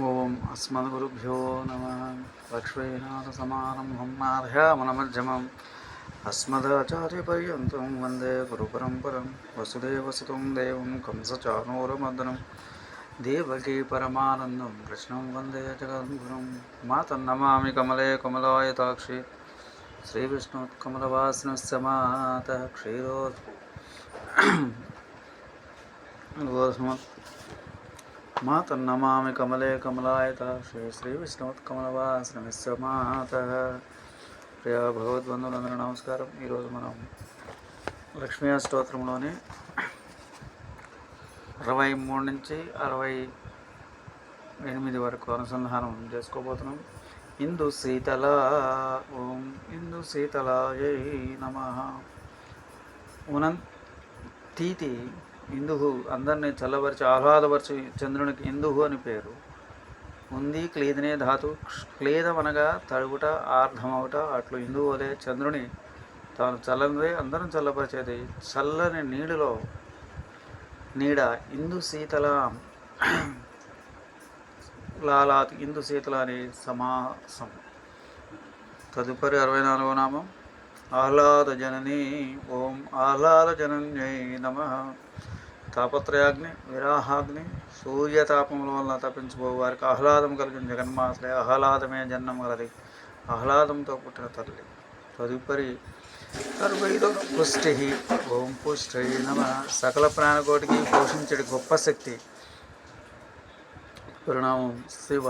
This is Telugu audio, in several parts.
ఓం అస్మద్గురుభ్యో నమ. లక్ష్మీనాథసమారంభం నార్యామనమధ్యమం అస్మదాచార్యపర్యంతం వందే గురుపరంపరం. వసుదేవసుతం దేవం కంసచానూరమదనం దేవకీ పరమానందం. కృష్ణం వందే జగద్గురుం. మాతన్నమామి కమలే కమలాయతాక్షి. శ్రీవిష్ణుత్కమలవాసినస్య మాత క్షీరో మా తన్నమామి కమలే కమలాయత శ్రీ శ్రీ విష్ణువత్కమలవాసనమిస్య మాత ప్రియ భగవద్బంధువులందరూ నమస్కారం ఈరోజు మనం లక్ష్మీ స్తోత్రంలోని అరవై మూడు నుంచి అరవై ఎనిమిది వరకు అనుసంధానం చేసుకోబోతున్నాం. ఇందు శీతల ఓం ఇందు శీతలాయై నమ. ఉనం తీతి ఇందుహు అందరినీ చల్లబరిచి ఆహ్లాదపరిచి చంద్రునికి ఇందుహు అని పేరు. ఉంది క్లీదనే ధాతు క్లేదం అనగా తడుగుట ఆర్ధమవుట అట్లు ఇందువు చంద్రుని తాను చల్లనిదే అందరం చల్లపరిచేది. చల్లని నీడులో నీడ ఇందు శీతల లాలాత్ ఇందు శీతల అని సమాసం. తదుపరి అరవై నాలుగో నామం ఆహ్లాద జనని ఓం ఆహ్లాద జనన్యై నమ. తాపత్రయాగ్ని విరాహాగ్ని సూర్యతాపముల వలన తప్పించుకో వారికి ఆహ్లాదం కలిగిన జగన్మాతలే ఆహ్లాదమే జన్మం కలది ఆహ్లాదంతో పుట్టిన తల్లి. తదుపరి అరవైదో పుష్టి. ఓం పుష్టి నమ. సకల ప్రాణకోటికి పోషించడి గొప్ప శక్తి. ప్రణామం శివ.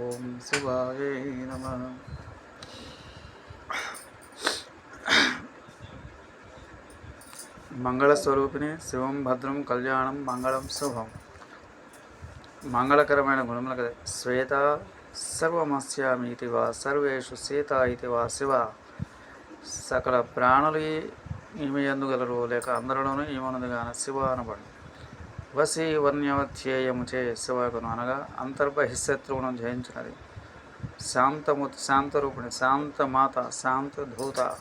ఓం శివాయ నమ. మంగళస్వరూపిణి శివం భద్రం కళ్యాణం మంగళం శుభం. మంగళకరమైన గుణముల కదా. శ్వేత సర్వమస్యామి ఇది వా సర్వేషు సీత ఇది వా శివ. సకల ప్రాణులు ఈమె ఎందుగలరు లేక అందరిలోనూ ఈమెనది గాన శివ అనబడు. వసి వర్ణ్యవధ్యేయము చే శివకును అనగా అంతర్బహిశత్రువును జయించినది. శాంతము శాంతరూపిణి శాంతమాత శాంతధూత.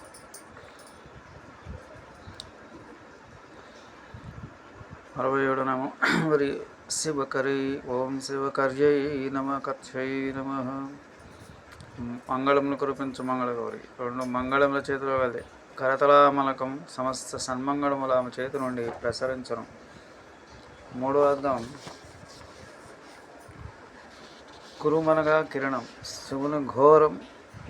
అరవై ఏడు నమ మరి శివకరి ఓం శివకర్యై నమ కథ్యై నమ. మంగళములు కురిపించు మంగళగౌరి రెండు మంగళముల చేతిలో వెళ్ళి కరతలామలకం సమస్త సన్మంగళముల ఆమె చేతి నుండి ప్రసరించను. మూడో అర్థం. కురుమనగా కిరణం. శివుని ఘోరం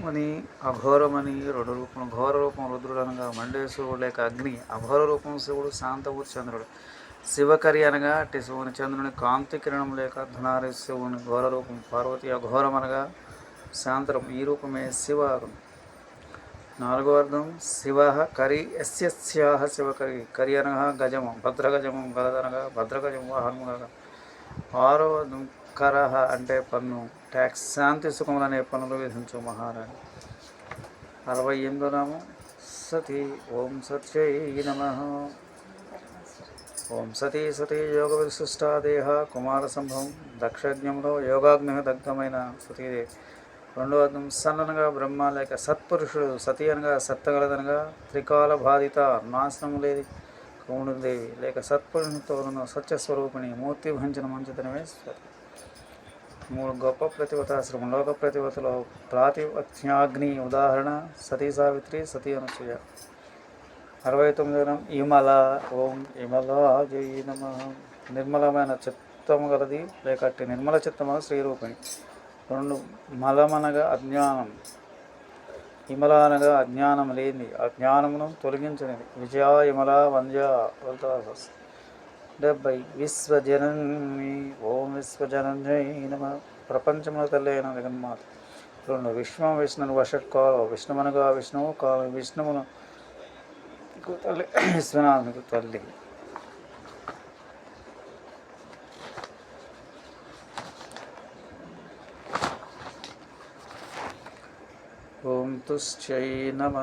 అని అఘోరమని రెండు రూపం ఘోర రూపం రుద్రుడు అనగా మండేశ్వరుడు లేక అగ్ని. అఘోర రూపం శివుడు శాంతభూతి చంద్రుడు. శివకరి అనగా అట్టి శివుని చంద్రుని కాంతి కిరణం లేక ధనారి శివుని ఘోర రూపం పార్వతి అఘోరం అనగా శాంతరం ఈ రూపమే శివ నాలుగో అర్థం శివ కరి ఎస్యస్యాహ శివకరి. కరి అనగా గజము భద్రగజము గలదనగా భద్రగజము వాహనముగా ఆరో అర్థం కరహ అంటే పన్ను. ట్యాక్స్ శాంతి సుఖములనే పనులు విధించు మహారాణి. అరవై ఎనిమిదో నామం సతి ఓం సత్యై నమ. ఓం సతీ సతీ యోగ విశిష్టాదేహ కుమార సంభవం దక్షజ్ఞంలో యోగాగ్ని దగ్ధమైన సతీదేవి రెండవ అర్థం సన్ననగా బ్రహ్మ లేక సత్పురుషుడు సతీ అనగా సత్తగలదనగా త్రికాల బాధిత నాశనము లేది కౌండుదేవి లేక సత్పురుషునితో సత్యస్వరూపిణి మూర్తి భంచన మంచితనమే మూడు గొప్ప ప్రతివతాశ్రమం లోక ప్రతివతలో ప్రాతిపత్యాగ్ని ఉదాహరణ సతీ సావిత్రి సతీ అనసూయ అరవై తొమ్మిది ఇమల ఓం ఇమల జై నమ. నిర్మలమైన చిత్తము గలది లేక నిర్మల చిత్తమ శ్రీరూపిణి రెండు మలమనగా అజ్ఞానం. ఇమల అనగా అజ్ఞానం లేని అజ్ఞానమును తొలగించనిది. విజయ ఇమల వంజ డెబ్బై విశ్వజనని ఓం విశ్వజనన్యై నమ. ప్రపంచముల తల్లి అయిన జగన్మాత. రెండు విశ్వం విష్ణుని వషట్కాలో విష్ణుమనగా విష్ణువు కాలు విష్ణువును తల్లి విశ్వనాథునికి తల్లి. ఓం తుశ్చై నమ.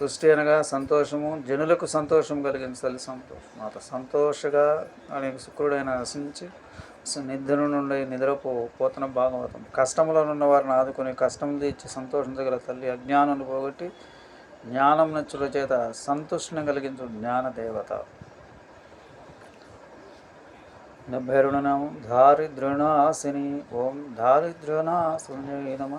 తుష్టి అనగా సంతోషము జనులకు సంతోషం కలిగిన తల్లి సంతోషం. మాత సంతోషగా అనే శుక్రుడైన నశించి నిద్ర నుండి నిద్రపో పోతన భాగవతం. కష్టంలో ఉన్న వారిని ఆదుకుని కష్టం తీర్చి సంతోషించగల తల్లి అజ్ఞానం పోగొట్టి జ్ఞానం నచ్చుల చేత సంతుష్టిని కలిగించు జ్ఞానదేవత. డెబ్బై రెండు భైరుణనామం దారిద్ర్యనాశిని ఓం దారిద్ర్యనాశున్యై నమ.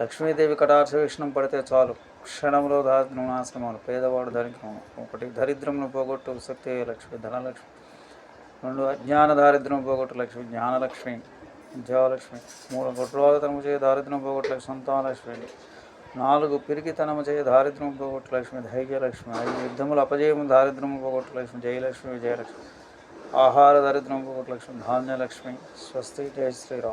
లక్ష్మీదేవి కటాక్ష వీక్షణం పడితే చాలు. క్షణంలో దారిద్ర్యం పేదవాడు దరిద్రం ఒకటి దరిద్రమును పోగొట్టు శక్తి లక్ష్మి ధనలక్ష్మి. రెండు అజ్ఞాన దారిద్ర్యం పోగొట్టు లక్ష్మి జ్ఞానలక్ష్మి విద్యాలక్ష్మి. మూడు గొడ్రోగతనము చేయ దారిద్ర్యం పోగొట్టు లక్ష్మి సంతానలక్ష్మి. నాలుగు పిరికితనము చేయ దారిద్ర్యం పోగొట్టు లక్ష్మి ధైర్యలక్ష్మి ఐదు యుద్ధములు అపజయము దారిద్ర్యం పోగొట్టు లక్ష్మి జయలక్ష్మి విజయలక్ష్మి. ఆహార దరిద్రం పోగొట్టు లక్ష్మి ధాన్యలక్ష్మి. స్వస్తి జయ శ్రీరామ్.